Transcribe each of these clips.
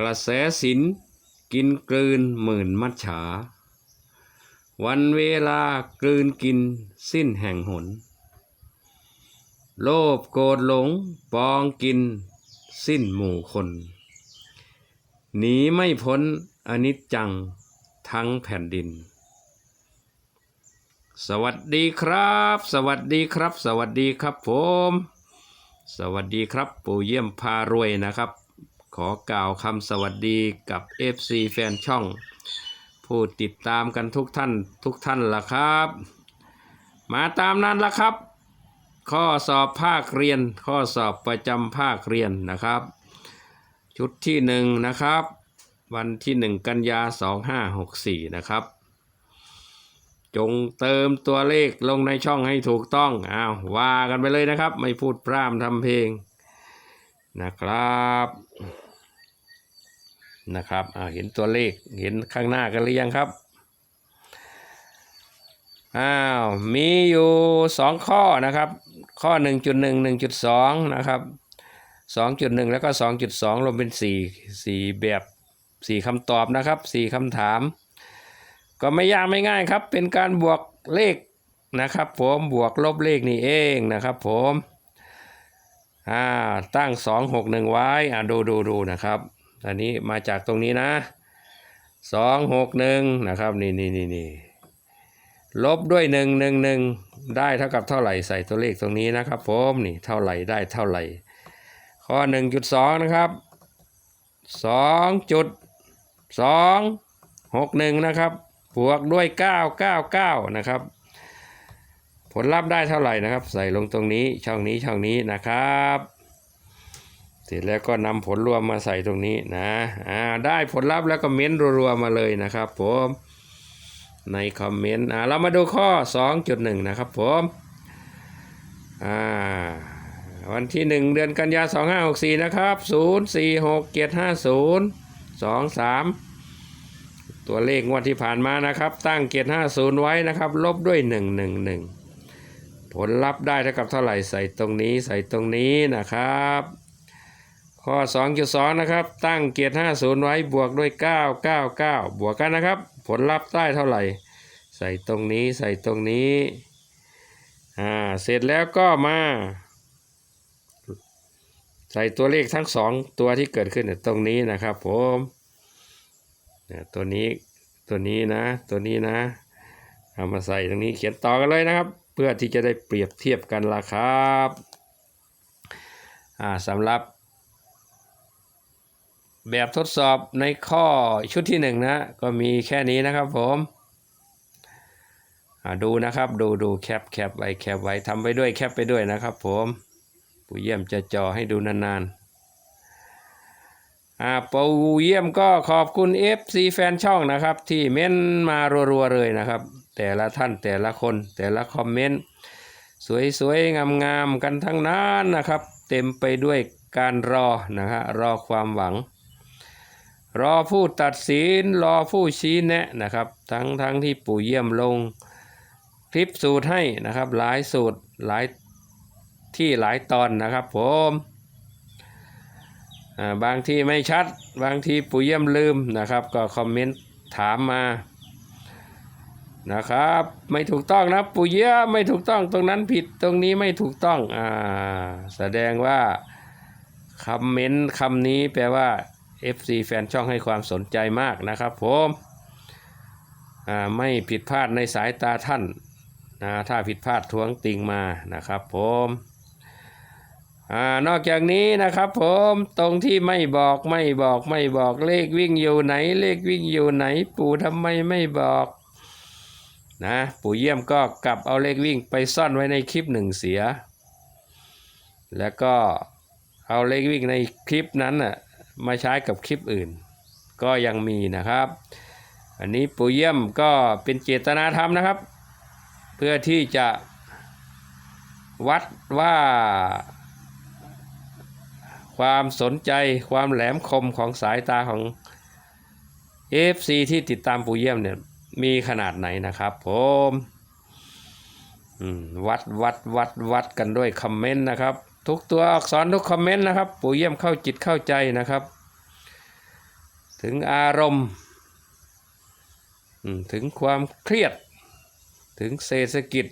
กระแสสินกินกลืนหมื่นมัจฉา วันเวลากลืนกินสิ้นแห่งหน โลภโกรธหลงปองกินสิ้นหมู่คน หนีไม่พ้นอนิจจังทั้งแผ่นดิน สวัสดีครับ สวัสดีครับ สวัสดีครับผม สวัสดีครับปู่เยี่ยมพารวยนะครับ ขอกล่าวคำสวัสดีกับ FC แฟนช่อง ผู้ติดตามกันทุกท่านทุกท่านล่ะครับ มาตามนั้นละครับ ข้อสอบภาคเรียน ข้อสอบประจำภาคเรียนนะครับ ชุดที่หนึ่งนะครับ วันที่หนึ่งกันยาสองห้าหกสี่นะครับ จงเติมตัวเลขลงในช่องให้ถูกต้องอ้าวว่ากันไปเลยนะครับ ไม่พูดพร่ำทำเพลงนะครับ นะครับเห็นตัวเลขเห็นข้างหน้ากันหรือยังครับอ้าวมีอยู่สองข้อนะครับ ข้อ 1.1 1.2 นะครับ 2.1 แล้วก็ 2.2 รวมเป็น 4 4 แบบ 4คำตอบนะครับ 4คำถาม ก็ไม่ยากไม่ง่ายครับ เป็นการบวกเลขนะครับผมบวกลบเลขนี่เองนะครับผมอ่าตั้ง 2 6 1 ไว้อ่าดูดูดูนะครับ อันนี้มาจากตรงนี้นะ2 6 1นะครับนี่นี่นี่นี่ลบด้วยหนึ่งหนึ่งหนึ่งได้เท่ากับเท่าไหร่ใส่ตัวเลขตรงนี้นะครับผมนี่เท่าไหร่ได้เท่าไหร่ ข้อหนึ่งจุดสองนะครับสองจุดสองหกหนึ่งนะครับบวกด้วยเก้าเก้าเก้านะครับผลลัพธ์ได้เท่าไหร่นะครับ ใส่ลงตรงนี้ช่องนี้ช่องนี้นะครับ เสร็จแล้วก็นำผลรวมมาใส่ตรงนี้นะอ่าได้ผลลัพธ์แล้วก็เม้นรัวๆมาเลยนะครับผมในคอมเมนต์อ่าเรามาดูข้อ 2.1 นะครับผมอ่าวันที่ 1 เดือนกันยา 2564 นะครับ 04675023ตัวเลขงวดที่ผ่านมานะครับ ตั้งเกียร50 ไว้นะครับ ลบด้วย 111 ผลลัพธ์ได้เท่ากับเท่าไหร่ใส่ตรงนี้ใส่ตรงนี้นะครับ ข้อ2.2นะครับ ตั้งเกียร50 ไว้บวกด้วย 999 บวกกันนะครับ ผลลัพธ์ได้เท่าไหร่ ใส่ตรงนี้ใส่ตรงนี้อ่าเสร็จแล้วก็มา ใส่ตัวเลขทั้งสองตัวที่เกิดขึ้นเนี่ยตรงนี้นะครับผมเนี่ยตัวนี้ตัวนี้นะ ตัวนี้นะเอามาใส่ตรงนี้เขียนต่อกันเลยนะครับ เพื่อที่จะได้เปรียบเทียบกันละครับอ่าสำหรับ แบบทดสอบในข้อชุดที่หนึ่งนะก็มีแค่นี้นะครับผมดูนะครับดูดูแคปแคปไว้แคปไว้ทำไปด้วยแคปไปด้วยนะครับผมปู่เยี่ยมจะจอให้ดูนานๆอ่าปู่เยี่ยมก็ขอบคุณ FC แฟนช่องนะครับ ที่เม้นมารัวๆเลยนะครับ แต่ละท่านแต่ละคนแต่ละคอมเมนต์สวยๆ งามๆ กันทั้งนั้นนะครับ เต็มไปด้วยการรอนะฮะรอความหวัง รอผู้ตัดสินรอผู้ชี้แนะนะครับ ทั้งทั้งที่ปู่เยี่ยมลงคลิปสูตรให้นะครับ หลายสูตรหลายที่หลายตอนนะครับผมบางที่ไม่ชัด บางทีปู่เยี่ยมลืมนะครับ ก็คอมเมนต์ถามมานะครับ ไม่ถูกต้องนะปู่เยี่ยมไม่ถูกต้องตรงนั้นผิดตรงนี้ไม่ถูกต้องอ่าแสดงว่าคอมเมนต์คำนี้แปลว่า FC แฟนช่องให้ความสนใจมากนะครับผมไม่ผิดพลาดในสายตาท่านนะถ้าผิดพลาดทวงติงมานะครับผมอนอกจากนี้นะครับผมตรงที่ไม่บอกไม่บอกไม่บอกเลขวิ่งอยู่ไหนเลขวิ่งอยู่ไหน ปู่ทำไมไม่บอกนะปู่เยี่ยมก็กลับเอาเลขวิ่งไปซ่อนไว้ในคลิปหนึ่งเสีย แล้วก็เอาเลขวิ่งในคลิปนั้นน่ะ มาใช้กับคลิปอื่น ก็ยังมีนะครับ อันนี้ปูเยี่ยมก็เป็นเจตนาธรรมนะครับ เพื่อที่จะวัดว่า ความสนใจความแหลมคมของสายตาของ FC ที่ติดตามปูเยี่ยมเนี่ยมีขนาดไหนนะครับผมวัดวัดวัดวัดกันด้วยคอมเมนต์นะครับ ทุกตัวอักษรทุกคอมเมนต์นะครับ ปู่เยี่ยมเข้าจิตเข้าใจนะครับ ถึงอารมณ์ ถึงความเครียด ถึงเศรษฐกิจ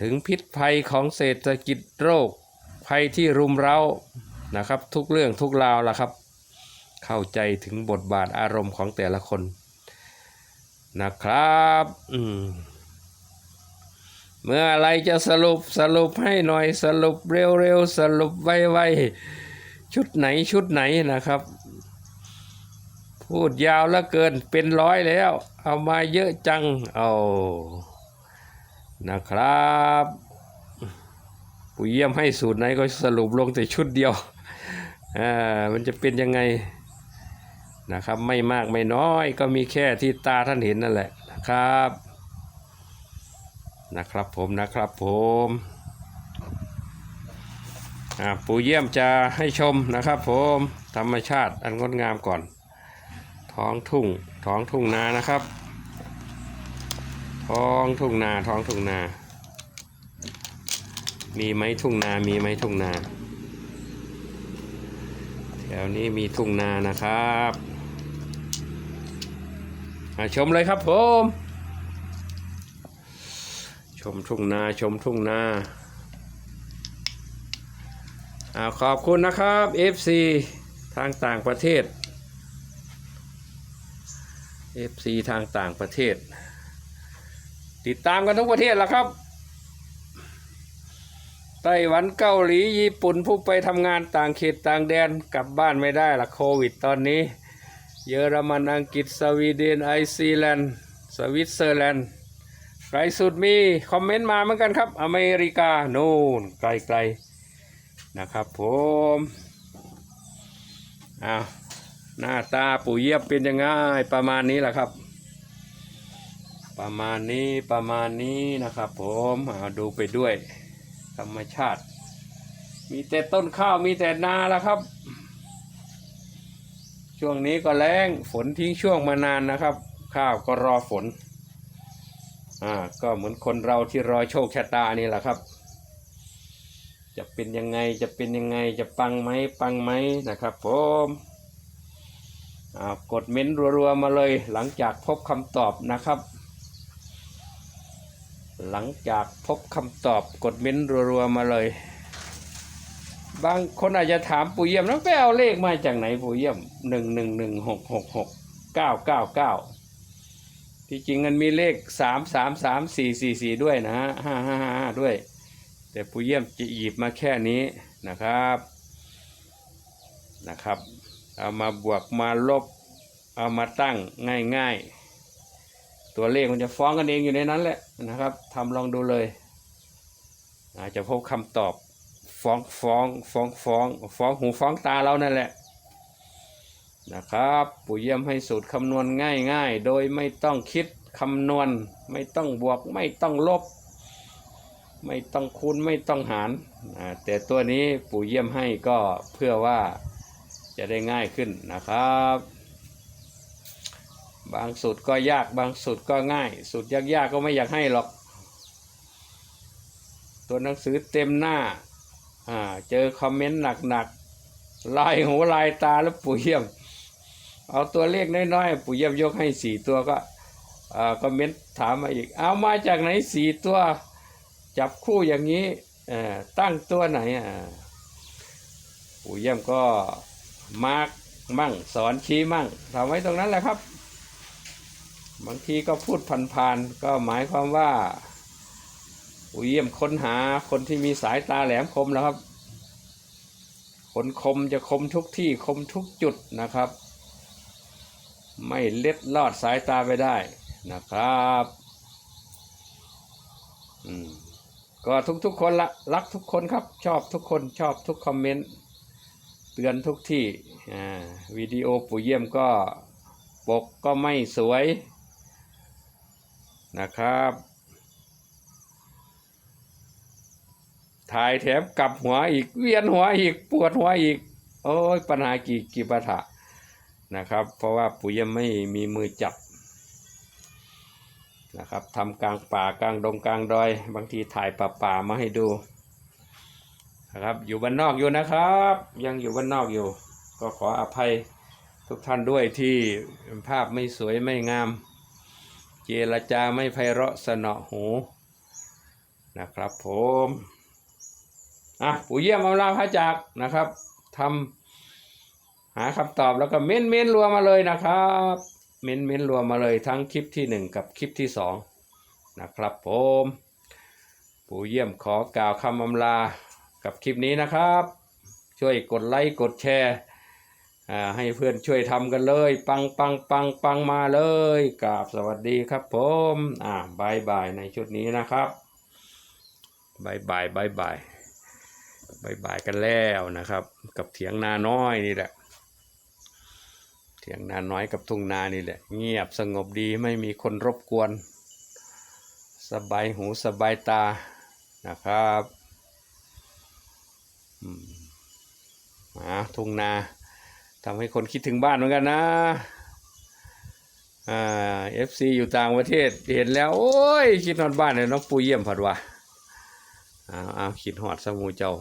ถึงพิษภัยของเศรษฐกิจโรค ภัยที่รุมเร้านะครับ ทุกเรื่องทุกราวละครับ เข้าใจถึงบทบาทอารมณ์ของแต่ละคนนะครับ อืม เมื่ออะไรจะสรุปสรุปให้หน่อยสรุปเร็วๆสรุปไวๆชุดไหนชุดไหนนะครับ พูดยาวแล้วเกินเป็นร้อยแล้ว เอามาเยอะจังเอานะครับปุ๋ยเยี่ยมให้สูตรไหนก็สรุปลงแต่ชุดเดียวอ่ามันจะเป็นยังไงนะครับ ไม่มากไม่น้อยก็มีแค่ที่ตาท่านเห็นนั่นแหละนะครับ นะครับผมนะครับผมปู่เยี่ยมจะให้ชมนะครับผมธรรมชาติอันงดงามก่อน ท้องทุ่งท้องทุ่งนานะครับ ท้องทุ่งนาท้องทุ่งนา มีไหมทุ่งนา มีไหมทุ่งนา แถวนี้มีทุ่งนานะครับชมเลยครับผม ชมทุ่งนาชมทุ่งนาอ่าขอบคุณนะครับ FC ทางต่างประเทศ FC ทางต่างประเทศ ติดตามกันทุกประเทศแล้วครับ ไต้หวันเกาหลีญี่ปุ่นผู้ไปทำงานต่างเขตต่างแดนกลับบ้านไม่ได้ละโควิดตอนนี้ เยอรมันอังกฤษสวีเดนไอซีแลนด์ สวิตเซอร์แลนด์ ไกลสุดมีคอมเมนต์มาเหมือนกันครับ อเมริกาโน่นไกลๆนะครับผมอ้าวหน้าตาปู่เยียบเป็นยังไงประมาณนี้แหละครับ ประมาณนี้ประมาณนี้นะครับผมเอาดูไปด้วย ธรรมชาติ มีแต่ต้นข้าวมีแต่นาแล้วครับ ช่วงนี้ก็แรงฝนทิ้งช่วงมานานนะครับ ข้าวก็รอฝน อ่าก็เหมือนคนเราที่รอโชคชะตานี่แหละครับ จะเป็นยังไงจะเป็นยังไงจะปังไหมปังไหมนะครับผมอ่ากดเม้นต์รัวๆมาเลยหลังจากพบคำตอบนะครับ หลังจากพบคำตอบกดเม้นต์รัวๆมาเลย บางคนอาจจะถามปู่เยี่ยมแล้วไปเอาเลขมาจากไหนปู่เยี่ยมหนึ่งหนึ่งหนึ่งหกหกหกเก้าเก้าเก้า ที่จริงมันมีเลขสามสามสามสี่สี่สี่ด้วยนะฮะห้าห้าห้าด้วย แต่ปู่เยี่ยมจะหยิบมาแค่นี้นะครับนะครับ เอามาบวกมาลบ เอามาตั้งง่ายๆ ตัวเลขมันจะฟ้องกันเองอยู่ในนั้นแหละนะครับทำลองดูเลยอาจจะพบคำตอบฟ้องฟ้องฟ้องฟ้องฟ้องหูฟ้องตาเรานั่นแหละ นะครับ ปู่เยี่ยมให้สูตรคำนวณง่ายๆ โดยไม่ต้องคิดคำนวณ ไม่ต้องบวกไม่ต้องลบ ไม่ต้องคูณไม่ต้องหารแต่ตัวนี้ปู่เยี่ยมให้ก็เพื่อว่าจะได้ง่ายขึ้นนะครับ บางสูตรก็ยากบางสูตรก็ง่าย สูตรยากๆก็ไม่อยากให้หรอก ตัวหนังสือเต็มหน้าอ่าเจอคอมเมนต์หนักๆลายหูลายตาแล้วปู่เยี่ยม เอาตัวเลขน้อยๆปู่เยี่ยมยกให้สี่ตัวก็คอมเมนต์ถามมาอีก เอามาจากไหนสี่ตัว จับคู่อย่างนี้ตั้งตัวไหนปู่เยี่ยมก็มาร์กมั่งสอนชี้มั่งทำไว้ตรงนั้นแหละครับ บางทีก็พูดผ่านๆก็หมายความว่าปู่เยี่ยมค้นหาคนที่มีสายตาแหลมคมแล้วครับคนคมจะคมทุกที่คมทุกจุดนะครับ ไม่เล็ดลอดสายตาไปได้นะครับอืมก็ทุกๆคนละรักทุกคนครับ ชอบทุกคนชอบทุกคอมเมนต์เตือนทุกที่อ่าวิดีโอปู่เยี่ยมก็ปกก็ไม่สวยนะครับถ่ายแถมกลับหัวอีกเวียนหัวอีกปวดหัวอีก โอ้ยปัญหากี่กี่ปัญหา นะครับ เพราะว่าปู่ยังไม่มีมือจับนะครับทำกลางป่ากลางดงกลางดอย บางทีถ่ายป่าป่ามาให้ดูนะครับอยู่บ้านนอกอยู่นะครับ ยังอยู่บ้านนอกอยู่ ก็ขออภัยทุกท่านด้วยที่ภาพไม่สวยไม่งาม เจรจาไม่ไพเราะสนอหูนะครับผมอะปู่เยี่ยมอำลาพระจากนะครับทำ หาคำตอบแล้วก็เม้นเม้นรวมมาเลยนะครับ เม้นเม้นรวมมาเลยทั้งคลิปที่หนึ่งกับคลิปที่สองนะครับผมปู่เยี่ยมขอกล่าวคำอำลากับคลิปนี้นะครับ ช่วยกดไลค์กดแชร์ให้เพื่อนช่วยทำกันเลย ปังปังปังปังมาเลยกราบสวัสดีครับผมอ่าบายบายในชุดนี้นะครับบายบายบายบายบายบายกันแล้วนะครับ กับเถียงนาน้อยนี่แหละ เถียงนาน้อยกับทุ่งนานี่แหละ เงียบสงบดีไม่มีคนรบกวน สบายหูสบายตานะครับอ่าทุ่งนาทำให้คนคิดถึงบ้านเหมือนกันนะเอฟซีอยู่ต่างประเทศเห็นแล้ว โอ้ย คิดฮอดบ้านเลยน้องปูเยี่ยมผัดว่าอ้าวคิดฮอดสมูเจ้า